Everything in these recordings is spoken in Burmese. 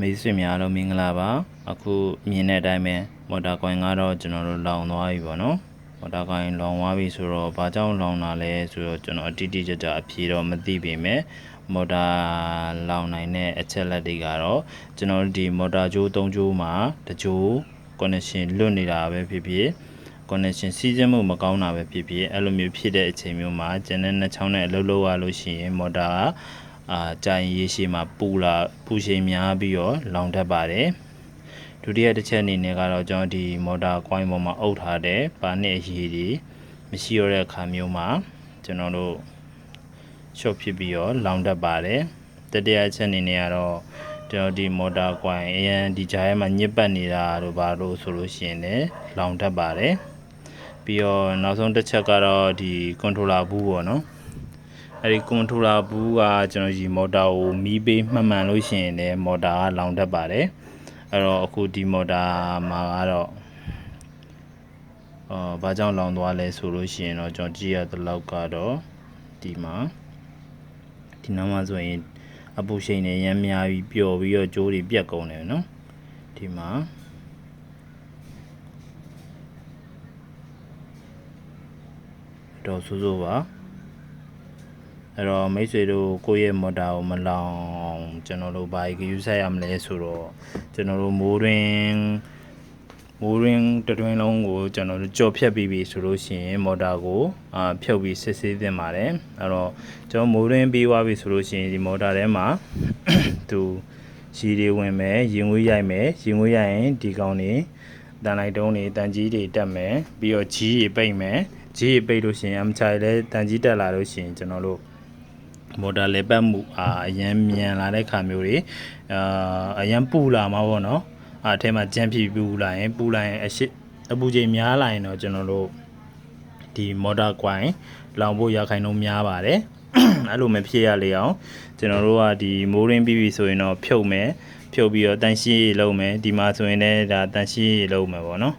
မိတ်ဆွေများအားလုံးမင်္ဂလာပါအခုမြင်တဲ့အတိုင်းပဲမော်တာကွိုင်းကတော့ကျွန်တော်တို့လောင်သွားပြီပေါ့နော်မော်တာကွိုင်းလောင်သွားပြီဆိုတော့ဘာကြောင့်လောင်တာလဲဆိုတော့ကျွန်တော်အတိအကျကျအဖြေတော့မသိပေမဲ့မော်တာလောင်နိုင်တဲ့အချက်လက်တွေကတော့ကျွန်တော်တို့ဒီမော်တာကြိုး၃ကြိုးမှာတစ်ကြိုး connection လွတ်နေတာပဲဖြစ်ဖြစ် connection စီးကျင်းမှုမကောင်းတာပဲဖြစ်ဖြစ်အဲ့လိုမျိုးဖြစ်တဲ့အချိန်မျိုးမှာကျန်တဲ့နှချောင်းနဲ့အလုပ်လုပ်ရလို့ရှိရင်မော်တာက အာကြာရင်ရေရှည်မှာပူလာပူချိန်များပြီးတော့လောင်တတ်ပါတယ်ဒုတိယတစ်ချက်အနေနဲ့ကတော့ကျွန်တော်ဒီမော်တာကွိုင်းပေါ်မှာအုပ်ထားတဲ့ပါနဲ့အရည်တွေမရှိရတဲ့အခါမျိုးမှာကျွန်တော်တို့ short ဖြစ်ပြီးတော့လောင်တတ်ပါတယ်တတိယအချက်အနေနဲ့ကတော့ကျွန်တော်ဒီမော်တာကွိုင်းအရင်ဒီကြားထဲမှာညစ်ပတ်နေတာတို့ဘာလို့ဆိုလို့ရှိရင်လည်းလောင်တတ်ပါတယ်ပြီးတော့နောက်ဆုံးတစ်ချက်ကတော့ဒီ controller ဘူးပေါ့နော် အဲဒီ controller ဘူးကကျွန်တော်ဒီမော်တာကိုမီးပေးမှတ်မှန်လို့ရှိရင်လည်းမော်တာကလောင်တတ်ပါတယ်အဲ့တော့အခုဒီမော်တာမှာကတော့အော်ဘာကြောင့်လောင်သွားလဲဆိုလို့ရှိရင်တော့ကျွန်တော်ကြည့်ရတဲ့လောက်ကတော့ဒီမှာဒီနောက်မှာဆိုရင်အပူရှိန်တွေရမ်းများပြီးပျော်ပြီးတော့ကြိုးတွေပြက်ကုန်တယ်နော်ဒီမှာတော့ဆိုးဆိုးပါ အဲ့တော့မိတ်ဆွေတို့ကိုယ့်ရဲ့မော်တာကိုမလောင်အောင်ကျွန်တော်တို့ဘာကြီးယူဆက်ရမလဲဆိုတော့ကျွန်တော်တို့မိုးတွင်မိုးရင်းတတွင်လုံးကိုကျွန်တော်တို့ကြော်ဖြတ်ပြီးပြီဆိုလို့ရှိရင်မော်တာကိုအာဖြုတ်ပြီးစစ်ဆေးသင့်ပါတယ်အဲ့တော့ကျွန်တော်မိုးရင်းပြီးသွားပြီဆိုလို့ရှိရင်ဒီမော်တာထဲမှာသူရီတွေဝင်မယ်ရင်ငွေးရိုက်မယ်ရင်ငွေးရိုက်ရင်ဒီကောင်နေတန်လိုက်တုံးနေတန်ကြီးတွေတက်မယ်ပြီးတော့ကြီးတွေပိတ်မယ်ကြီးတွေပိတ်လို့ရှိရင်အမချာလဲတန်ကြီးတက်လာလို့ရှိရင်ကျွန်တော်တို့ မော်တာလေပတ်မှုအာအရန်မြန်လာတဲ့ခါမျိုးတွေအာအရန်ပူလာမှာပေါ့နော်အာအထဲမှာကြမ်းဖြီပူလာရင် ပူလာရင်အရှိအပူချိန်များလာရင်တော့ကျွန်တော်တို့ဒီမော်တာကွိုင်းလောင်ဖို့ရခိုင်နှုန်းများပါတယ်အဲ့လိုမဖြစ်ရလေအောင်ကျွန်တော်တို့ကဒီမိုးရင်းပြီးပြီဆိုရင်တော့ဖြုတ်မယ်ဖြုတ်ပြီးတော့တန်ရှင်းရေလုံးမယ်ဒီမှာဆိုရင်လည်းဒါတန်ရှင်းရေလုံးမယ်ပေါ့နော်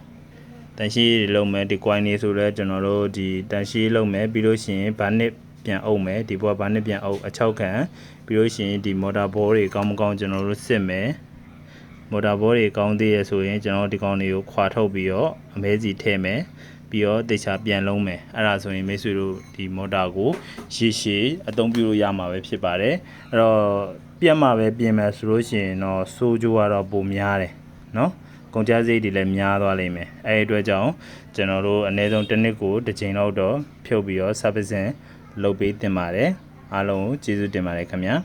တန်ရှင်းရေလုံးမယ်ဒီ coin လေးဆိုတော့ကျွန်တော်တို့ဒီတန်ရှင်းလုံးမယ်ပြီးလို့ရှိရင်ဗာနစ် ပြန်အုပ်မယ်ဒီဘောကဗာနစ်ပြန်အုပ်အချောက်ခံပြီးလို့ရှိရင်ဒီ motor ball တွေကောင်းမကောင်းကျွန်တော်တို့စစ်မယ် motor ball တွေကောင်းသေးရဆိုရင်ကျွန်တော်ဒီကောင်တွေကိုခွာထုတ်ပြီးတော့အမဲစီထည့်မယ်ပြီးတော့တေချာပြန်လုံးမယ်အဲ့ဒါဆိုရင်မိတ်ဆွေတို့ဒီ motor ကိုရှေ့ရှေ့အသုံးပြုလို့ရမှာပဲဖြစ်ပါတယ်အဲ့တော့ပြတ်မှာပဲပြင်မယ်ဆိုလို့ရှိရင်တော့စိုးကြိုးကတော့ပုံများတယ်နော်ကုန်ကျစရိတ်တွေလည်းများသွားလိမ့်မယ်အဲဒီအတွက်ကြောင့်ကျွန်တော်တို့အနည်းဆုံးတစ်နှစ်ကိုတစ်ချိန်လောက်တော့ဖြုတ်ပြီးတော့ servicing လုပ်ပေးတင်ပါတယ်အားလုံးကိုကျေးဇူးတင်ပါတယ်ခင်ဗျာ